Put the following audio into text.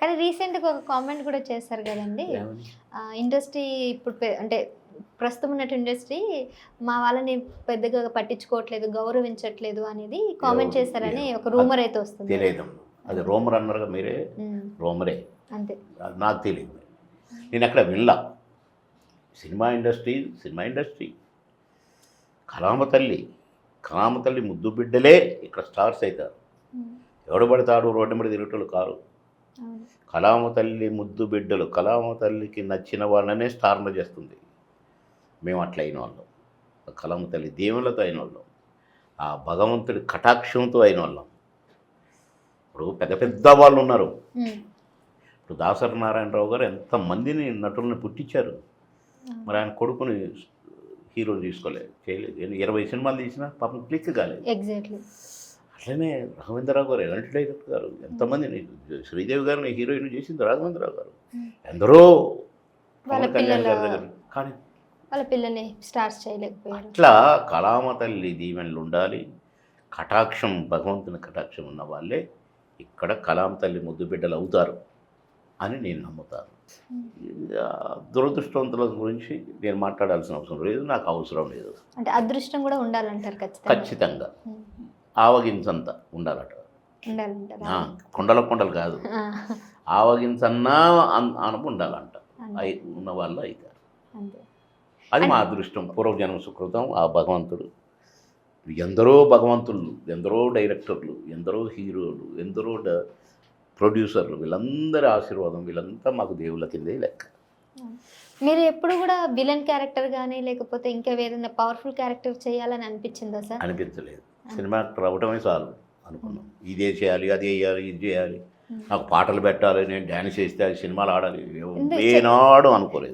కానీ రీసెంట్గా ఒక కామెంట్ కూడా చేశారు కదండి? ఇండస్ట్రీ ఇప్పుడు అంటే ప్రస్తుతం ఉన్నట్టు ఇండస్ట్రీ మా వాళ్ళని పెద్దగా పట్టించుకోవట్లేదు గౌరవించట్లేదు అనేది కామెంట్? చేశారని? ఒక రూమర్ అయితే వస్తుంది. తెలియదు అది రోమర్ అన్నారుగా మీరే? రోమరే. అంతే. నాకు తెలియదు నేను అక్కడ వినలా. Cinema industry cinema industry. కలామ తల్లి కలామ తల్లి ముద్దు బిడ్డలే ఇక్కడ స్టార్స్ అవుతారు. ఎవడు పడతాడు రోడ్డు మీద తిరుగుటోళ్ళు కారు. కలామ తల్లి ముద్దు బిడ్డలు కలామ తల్లికి నచ్చిన వాళ్ళనే స్టార్లు చేస్తుంది. మేము అట్లా అయిన వాళ్ళం కలామ తల్లి దేవుళ్ళతో అయిన వాళ్ళం ఆ భగవంతుడి కటాక్షంతో అయిన వాళ్ళం ఇప్పుడు పెద్ద పెద్ద వాళ్ళు ఉన్నారు. ఇప్పుడు దాసరి నారాయణరావు గారు ఎంతమందిని నటుల్ని పుట్టించారు. మరి ఆయన కొడుకుని హీరోని తీసుకోలేదు చేయలేదు. ఇరవై సినిమాలు తీసినా పాపం క్లిక్ కాలేదు. ఎగ్జాక్ట్లీ. అట్లనే రాఘవేంద్రరావు గారు ఎలాంటి డైరెక్టర్ గారు? ఎంతమందిని శ్రీదేవి గారిని హీరోయిన్ చేసింది రాఘవేంద్రరావు గారు. ఎందరో వాళ్ళ పవన్ కళ్యాణ్ గారి పిల్లల- దగ్గర కానీ వాళ్ళ స్టార్స్ చేయలేకపోయారు. అట్లా కళామ తల్లి దీవెనలు ఉండాలి. కటాక్షం భగవంతుని కటాక్షం ఉన్న వాళ్ళే ఇక్కడ కలాం తల్లి ముద్దు బిడ్డలు అవుతారు అని నేను నమ్ముతాను. దురదృష్టవంతుల గురించి నేను మాట్లాడాల్సిన అవసరం లేదు నాకు అవసరం లేదు. అంటే అదృష్టం కూడా ఉండాలంటారు ఖచ్చితంగా. ఖచ్చితంగా. ఆవగించంత ఉండాలట. కొండల కొండలు కాదు. ఆవగించన్నా అన్- అనపు ఉండాలంట. అయి ఉన్న వాళ్ళు అవుతారు అంతే. అది మా అదృష్టం. పూర్వజన్మ సుకృతం ఆ భగవంతుడు. ఎందరో భగవంతులు ఎందరో డైరెక్టర్లు ఎందరో హీరోలు ఎందరో ప్రొడ్యూసర్లు వీళ్ళందరి ఆశీర్వాదం వీళ్ళంతా మాకు దేవుళ్ళ కిందే లెక్క. మీరు ఎప్పుడు కూడా విలన్ క్యారెక్టర్ కానీ లేకపోతే ఇంకా ఏదైనా పవర్ఫుల్ క్యారెక్టర్ చేయాలని అనిపించిందా సార్? అనిపించలేదు. సినిమా రావటమే చాలు అనుకున్నాం ఇదే చేయాలి అది చేయాలి ఇది చేయాలి. నాకు పాటలు పెట్టాలి నేను డ్యాన్స్ చేస్తే సినిమాలు ఆడాలి? ఏనాడు అనుకోలేదు